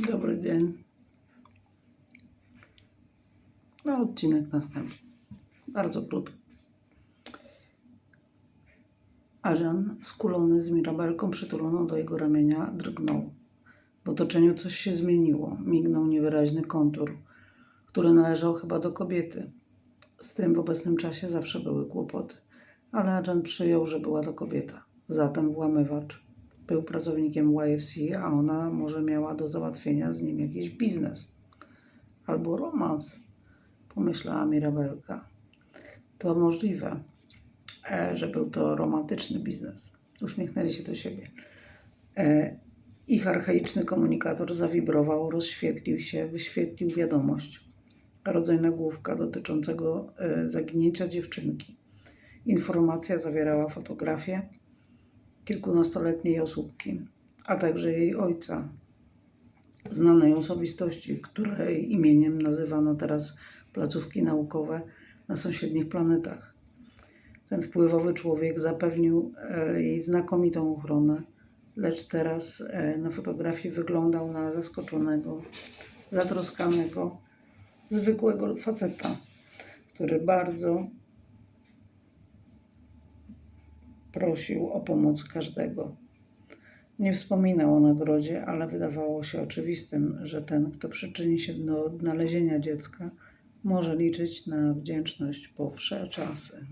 Dobry dzień. No, odcinek następny. Bardzo krótki. Ażan, skulony z mirabelką przytuloną do jego ramienia, drgnął. W otoczeniu coś się zmieniło. Mignął niewyraźny kontur, który należał chyba do kobiety. Z tym w obecnym czasie zawsze były kłopoty. Ale Adjan przyjął, że była to kobieta. Zatem włamywacz. Był pracownikiem YFC, a ona może miała do załatwienia z nim jakiś biznes. Albo romans, pomyślała Mirabelka. To możliwe, e, że był to romantyczny biznes. Uśmiechnęli się do siebie. E, Ich archaiczny komunikator zawibrował, rozświetlił się, wyświetlił wiadomość. Rodzaj nagłówka dotyczącego e, zaginięcia dziewczynki. Informacja zawierała fotografię kilkunastoletniej osóbki, a także jej ojca, znanej osobistości, której imieniem nazywano teraz placówki naukowe na sąsiednich planetach. Ten wpływowy człowiek zapewnił e, jej znakomitą ochronę, lecz teraz e, na fotografii wyglądał na zaskoczonego, zatroskanego, zwykłego faceta, który bardzo prosił o pomoc każdego. Nie wspominał o nagrodzie, ale wydawało się oczywistym, że ten, kto przyczyni się do odnalezienia dziecka, może liczyć na wdzięczność po wsze czasy.